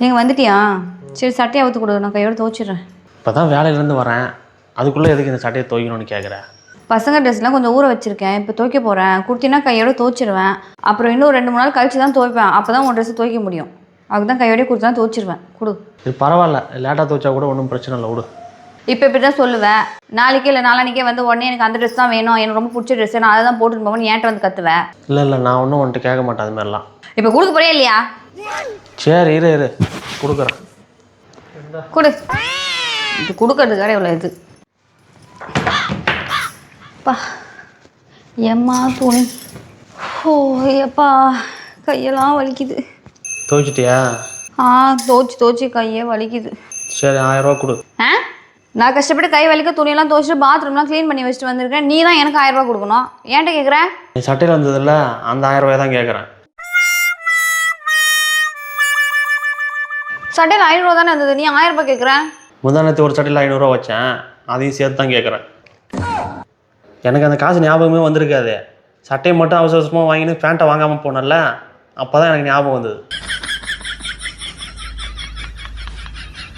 நீங்கள் வந்துட்டியா? சரி சட்டையை அவுத்து கொடு. நான் கையோட துவைச்சிடுறேன். இப்போ தான் வேலையிலேருந்து வரேன். அதுக்குள்ளே எதுக்கு இந்த சட்டையை துவைக்கணும்னு கேட்குறேன் பசங்க ட்ரெஸ்லாம் கொஞ்சம் ஊற வச்சிருக்கேன். இப்போ துவைக்க போகிறேன் குர்த்தினா கையோட துவைச்சிருவேன். அப்புறம் இன்னும் ரெண்டு மூணு நாள் கழிச்சு தான் துவைப்பேன். அப்போ தான் உன் ட்ரெஸ் துவைக்க முடியும். அதுக்கு தான் கையோடய கொடுத்து தான் துவைச்சிருவேன். கொடு. இது பரவாயில்ல. லேட்டாக துவைச்சா கூட ஒன்றும் பிரச்சனை இல்லை. விடு. இப்போ இப்படி தான் சொல்லுவேன். நாளைக்கே இல்லை நாளானிக்கே வந்து உடனே எனக்கு அந்த ட்ரெஸ் தான் வேணும். எனக்கு ரொம்ப பிடிச்ச ட்ரெஸ் நான் அதை தான் போட்டுட்டு போவேன் ஏன்ட்ட வந்து கத்துவேன். இல்லை இல்லை. நான் ஒன்றும் வந்துட்டு கேட்க மாட்டேன். அது மாதிரிலாம். இப்போ கொடுக்க போறியா இல்லையா? சரி இரு இரு. கொடுக்குறேன். கொடு. இது கொடுக்கறதுக்காக இவ்வளோ இது. பா எம்மா துணி. ஓ எப்பா கையெல்லாம் வலிக்குது. துவைச்சிட்டியா? ஆ தோச்சு தோச்சு கையே வலிக்குது. சரி ஆயிரரூவா கொடு. ஆ? நான் கஷ்டப்பட்டு கை வலிக்க துணியெல்லாம் துவைச்சிட்டு பாத்ரூம்லாம் க்ளீன் பண்ணி வச்சுட்டு வந்திருக்கேன். நீ தான் எனக்கு ஆயிரம் ரூபாய் கொடுக்கணும். ஏன்ட்ட கேட்குறேன் நீ சட்டையில் வந்ததில்ல அந்த ஆயிரரூவாய் தான் கேட்குறேன் சட்டையில் ஆயிரம் தானே இருந்தது? நீ ஆயிரம் ரூபாய் கேட்குறேன் முந்தானத்து ஒரு சட்டையில் ஐநூறுரூவா வச்சேன். அதையும் சேர்த்து தான் கேட்குறேன் எனக்கு அந்த காசு ஞாபகமே வந்திருக்காது. சட்டையை மட்டும் அவசர அவசரமாக வாங்கினு பேண்ட்டை வாங்காமல் போனேன்ல அப்போ தான் எனக்கு ஞாபகம் வந்தது.